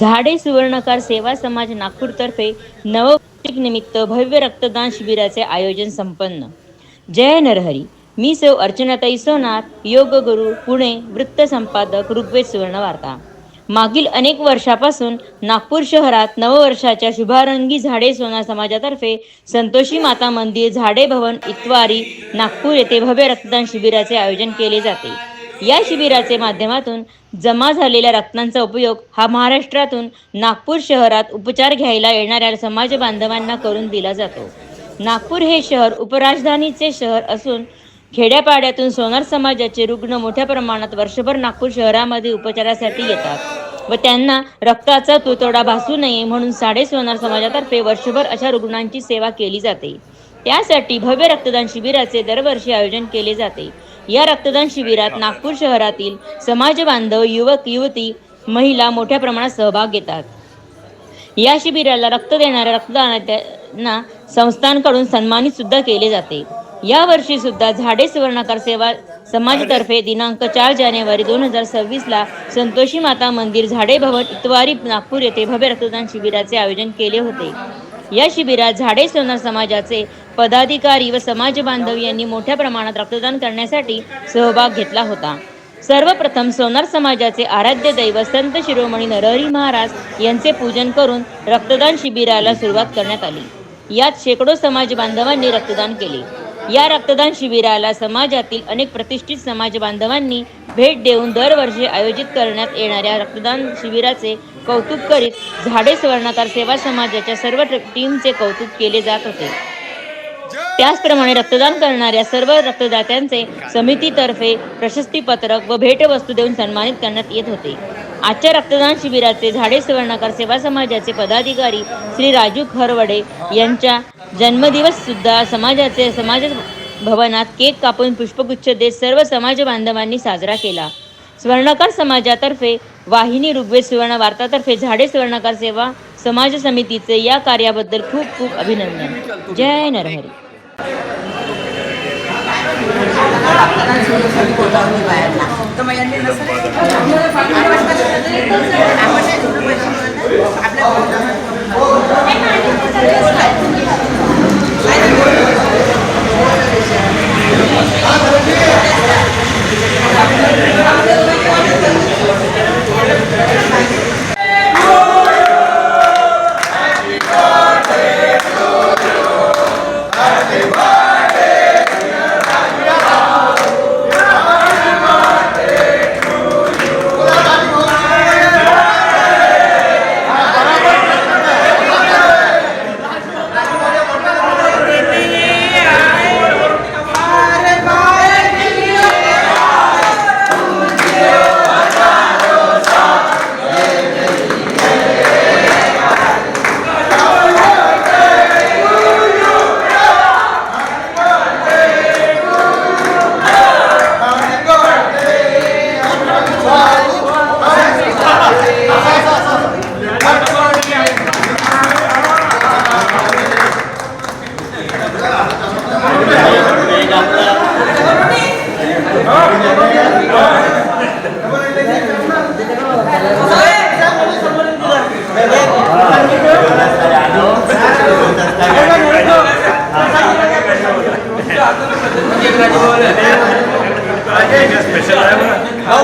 झाडे सुवर्णकार सेवा समाज नागपूरतर्फे नववर्षिक निमित्त भव्य रक्तदान शिबिराचे आयोजन संपन्न. जय नरहरी. मी सौ अर्चनाताई सोनार योग गुरु पुणे वृत्त संपादक ऋग्वेद सुवर्ण वार्ता मागील अनेक वर्षापासून नागपूर शहरात नववर्षाच्या शुभारंगी झाडे सोना समाजातर्फे संतोषी माता मंदिर झाडे भवन इतवारी नागपूर येथे भव्य रक्तदान शिबिराचे आयोजन केले जाते. या शिबिराचे माध्यमातून जमा झालेल्या रक्तांचा उपयोग हा महाराष्ट्रातून नागपूर शहरात उपचार घ्यायला येणाऱ्या समाज बांधवांना करून दिला जातो. नागपूर हे शहर उपराजधानीचे शहर असून खेड्यापाड्यातून सोनार समाजाचे रुग्ण मोठ्या प्रमाणात वर्षभर नागपूर शहरामध्ये उपचारासाठी येतात व त्यांना रक्ताचा तुतोडा भासू नये म्हणून साडे सोनार समाजातर्फे वर्षभर अशा रुग्णांची सेवा केली जाते. त्यासाठी भव्य रक्तदान शिबिराचे दरवर्षी आयोजन केले जाते. या रक्तदान शिबिरात नागपूर शहरातील समाज बांधव युवक युवती महिला मोठ्या प्रमाणात सहभाग घेतात. या शिबिराला रक्त देणाऱ्या रक्तदानांना संस्थांकडून सन्मानित सुद्धा केले जाते. या वर्षी सुद्धा झाडे सुवर्णकार सेवा समाजतर्फे दिनांक चार जानेवारी दोन हजार सव्वीसला संतोषी माता मंदिर झाडे भवन इतवारी नागपूर येथे भव्य रक्तदान शिबिराचे आयोजन केले होते. या शिबिरात झाडे सोनार समाजाचे पदाधिकारी व समाज बांधव यांनी मोठ्या प्रमाणात रक्तदान करण्यासाठी सहभाग घेतला होता. सर्वप्रथम सोनार समाजाचे आराध्य दैवत संत शिरोमणी नरहरी महाराज यांचे पूजन करून रक्तदान शिबिराला सुरुवात करण्यात आली. यात शेकडो समाज बांधवांनी रक्तदान केले. या रक्तदान शिबिराला समाजातील अनेक प्रतिष्ठित समाज बांधवांनी भेट देऊन दरवर्षी आयोजित करण्यात येणाऱ्या रक्तदान शिबिराचे कौतुक करीत झाडे सुवर्णकार सेवा समाजाच्या सर्व टीमचे कौतुक केले जात होते. त्याचप्रमाणे रक्तदान करणाऱ्या सर्व रक्तदात्यांचे समितीतर्फे प्रशस्तीपत्रक व भेटवस्तू देऊन सन्मानित करण्यात येत होते. आजच्या रक्तदान शिबिराचे झाडे सुवर्णकार सेवा समाजाचे पदाधिकारी श्री राजू खरवडे यांच्या जन्मदिवस सुद्धा समाजाचे समाज भवनात केक कापून पुष्पगुच्छ देत सर्व समाज बांधवांनी साजरा केला. स्वर्णकार समाजातर्फे वाहिनी ऋग्वेद सुवर्ण वार्तातर्फे झाडे स्वर्णकार सेवा समाज समितीचे या कार्याबद्दल खूप खूप अभिनंदन. जय नरहरी.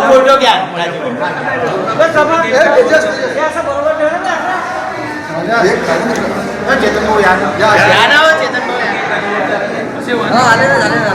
फोटो घ्या चेतन भाऊ या ना चेतन भाऊ या. आले ना झाले ना